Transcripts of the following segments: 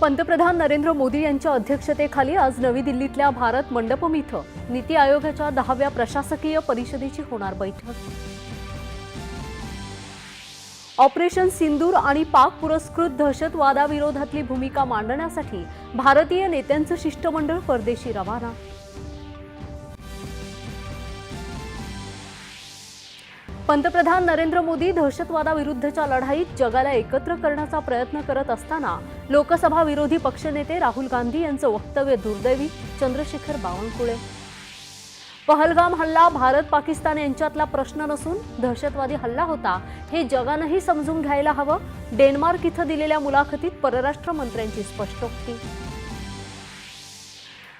पंतप्रधान नरेंद्र मोदी यांच्या अध्यक्षतेखाली आज नवी दिल्लीतल्या भारत मंडपम इथं नीती आयोगाच्या दहाव्या प्रशासकीय परिषदेची होणार बैठक. ऑपरेशन सिंदूर आणि पाक पुरस्कृत दहशतवादाविरोधातली भूमिका मांडण्यासाठी भारतीय नेत्यांचं शिष्टमंडळ परदेशी रवाना. पंतप्रधान नरेंद्र मोदी दहशतवादाविरुद्धच्या लढाईत जगाला एकत्र करण्याचा प्रयत्न करत असताना लोकसभा विरोधी पक्षनेते राहुल गांधी यांचं वक्तव्य दुर्दैवी. चंद्रशेखर बावनकुळे. पहलगाम हल्ला भारत पाकिस्तान यांच्यातला प्रश्न नसून दहशतवादी हल्ला होता हे जगानंही समजून घ्यायला हवं. डेन्मार्क इथं दिलेल्या मुलाखतीत परराष्ट्र मंत्र्यांची स्पष्टोक्ती.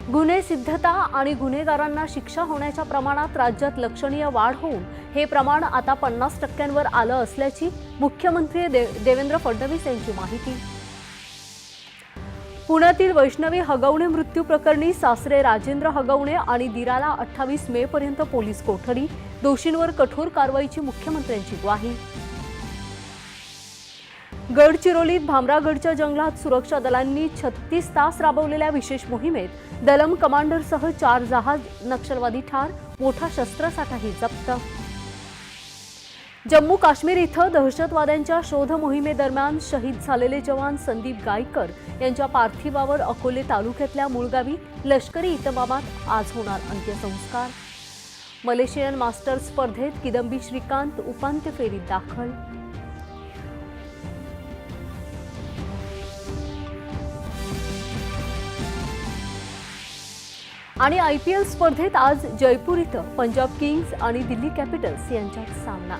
गुन्हे सिद्धता आणि गुन्हेगारांना शिक्षा होण्याच्या प्रमाणात राज्यात लक्षणीय वाढ होऊन हे प्रमाण आता पन्नास टक्क्यांवर आलं असल्याची मुख्यमंत्री दे- देवेंद्र फडणवीस यांची माहिती. पुण्यातील वैष्णवी हगवणे मृत्यू प्रकरणी सासरे राजेंद्र हगवणे आणि दिराला अठ्ठावीस मे पर्यंत पोलीस कोठडी दोषींवर कठोर कारवाईची मुख्यमंत्र्यांची ग्वाही. गडचिरोलीत भामरागडच्या जंगलात सुरक्षा दलांनी छत्तीस तास राबवलेल्या विशेष मोहिमेत दलम कमांडरसह चार जहाज नक्षलवादी ठार मोठा शस्त्रसाठाही जप्त. जम्मू काश्मीर इथं दहशतवाद्यांच्या शोध मोहिमेदरम्यान शहीद झालेले जवान संदीप गायकर यांच्या पार्थिवावर अकोले तालुक्यातल्या मुळगावी लष्करी इतमामात आज होणार अंत्यसंस्कार. मलेशियन मास्टर्स स्पर्धेत किदंबी श्रीकांत उपांत्य फेरीत दाखल आणि आय पी एल स्पर्धेत आज जयपूर इथं पंजाब किंग्ज आणि दिल्ली कॅपिटल्स यांच्यात सामना.